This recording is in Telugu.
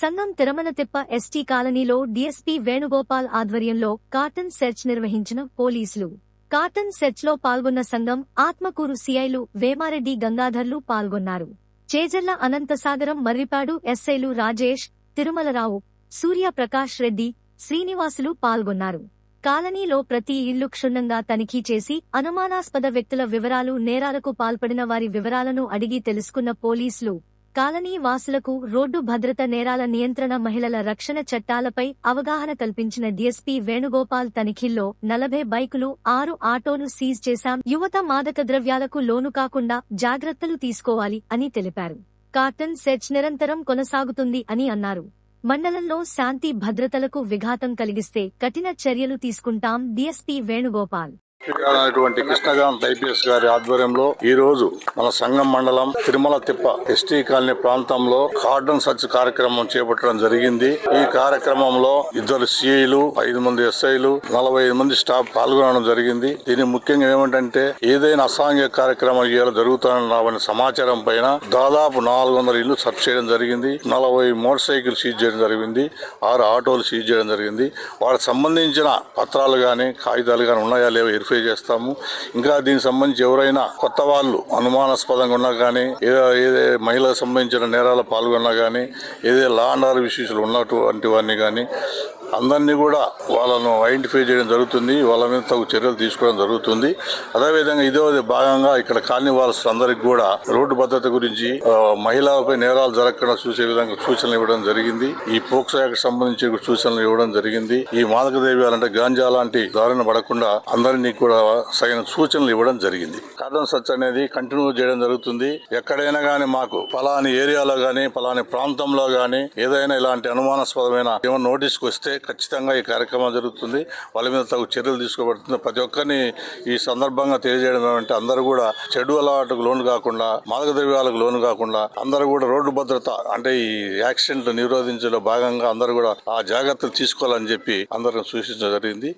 సంఘం తిరుమలతిప్ప ఎస్టీ కాలనీలో డీఎస్పీ వేణుగోపాల్ ఆధ్వర్యంలో కార్టన్ సెర్చ్ నిర్వహించిన పోలీసులు. కార్టన్ సెర్చ్లో పాల్గొన్న సంఘం ఆత్మకూరు సిఐలు వేమారెడ్డి గంగాధర్లు పాల్గొన్నారు. చేజర్ల అనంతసాగరం మర్రిపాడు ఎస్ఐలు రాజేష్ తిరుమలరావు సూర్యప్రకాష్ రెడ్డి శ్రీనివాసులు పాల్గొన్నారు. కాలనీలో ప్రతి ఇల్లు క్షుణ్ణంగా తనిఖీ చేసి అనుమానాస్పద వ్యక్తుల వివరాలు నేరాలకు పాల్పడిన వారి వివరాలను అడిగి తెలుసుకున్న పోలీసులు కాలనీ వాసులకు రోడ్డు భద్రత నేరాల నియంత్రణ మహిళల రక్షణ చట్టాలపై అవగాహన కల్పించిన డీఎస్పీ వేణుగోపాల్ తనిఖీల్లో నలభై బైకులు ఆరు ఆటోలు సీజ్ చేశాం. యువత మాదక ద్రవ్యాలకు లోను కాకుండా జాగ్రత్తలు తీసుకోవాలి అని తెలిపారు. కార్టన్ సెర్చ్ నిరంతరం కొనసాగుతుంది అని అన్నారు. మండలంలో శాంతి భద్రతలకు విఘాతం కలిగిస్తే కఠిన చర్యలు తీసుకుంటాం డీఎస్పీ వేణుగోపాల్. అయినటువంటి కృష్ణకాంత్ ఐపీఎస్ గారి ఆధ్వర్యంలో ఈ రోజు మన సంగం మండలం తిరుమల తిప్ప ఎస్టీ కాలనీ ప్రాంతంలో కార్డన్ సర్చ్ కార్యక్రమం చేపట్టడం జరిగింది. ఈ కార్యక్రమంలో ఇద్దరు సిఐలు ఐదు మంది ఎస్ఐలు నలభై ఐదు మంది స్టాఫ్ పాల్గొనడం జరిగింది. దీని ముఖ్యంగా ఏమిటంటే ఏదైనా అసాంఘిక కార్యక్రమం ఇవాళ జరుగుతున్న సమాచారం పైన దాదాపు నాలుగు వందల ఇల్లు సెర్చ్ చేయడం జరిగింది. నలభై మోటార్ సైకిల్ సీజ్ చేయడం జరిగింది. ఆరు ఆటోలు సీజ్ చేయడం జరిగింది. వాటికి సంబంధించిన పత్రాలు కానీ కాగితాలు కానీ ఉన్నాయా లేవో వెరిఫై చేస్తాము. ఇంకా దీనికి సంబంధించి ఎవరైనా కొత్త వాళ్ళు అనుమానాస్పదంగా ఉన్నా కానీ ఏదో ఏదే మహిళలకు సంబంధించిన నేరాలు పాల్గొన్నా కానీ ఏదే లా అండ్ ఆర్డర్ విషయంలో ఉన్నటువంటి వారిని కానీ అందరినీ కూడా వాళ్ళను ఐడెంటిఫై చేయడం జరుగుతుంది. వాళ్ళ మీద తగు చర్యలు తీసుకోవడం జరుగుతుంది. అదేవిధంగా ఇదే భాగంగా ఇక్కడ కాలనీ వాళ్ళందరికీ కూడా రోడ్డు భద్రత గురించి మహిళలపై నేరాలు జరగకుండా చూసే విధంగా సూచనలు ఇవ్వడం జరిగింది. ఈ పోక్సాకు సంబంధించి సూచనలు ఇవ్వడం జరిగింది. ఈ మాదక ద్రవ్యాలంటే గాంజా లాంటి దారిన పడకుండా అందరినీ కూడా సరైన సూచనలు ఇవ్వడం జరిగింది. కార్డన్ సర్చ్ అనేది కంటిన్యూ చేయడం జరుగుతుంది. ఎక్కడైనా గానీ మాకు ఫలాని ఏరియాలో గానీ ఫలాని ప్రాంతంలో గానీ ఏదైనా ఇలాంటి అనుమానాస్పదమైన ఏమైనా నోటీస్కి వస్తే ఖచ్చితంగా ఈ కార్యక్రమం జరుగుతుంది. వాళ్ళ మీద తగు చర్యలు తీసుకోబడుతుంది. ప్రతి ఒక్కరిని ఈ సందర్భంగా తెలియజేయడం ఏమంటే అందరూ కూడా చెడు అలవాటుకు లోను కాకుండా మాదక ద్రవ్యాలకు లోను కాకుండా అందరూ కూడా రోడ్డు భద్రత అంటే ఈ యాక్సిడెంట్లు నిరోధించలో భాగంగా అందరూ కూడా ఆ జాగ్రత్తలు తీసుకోవాలని చెప్పి అందరూ సూచించడం జరిగింది.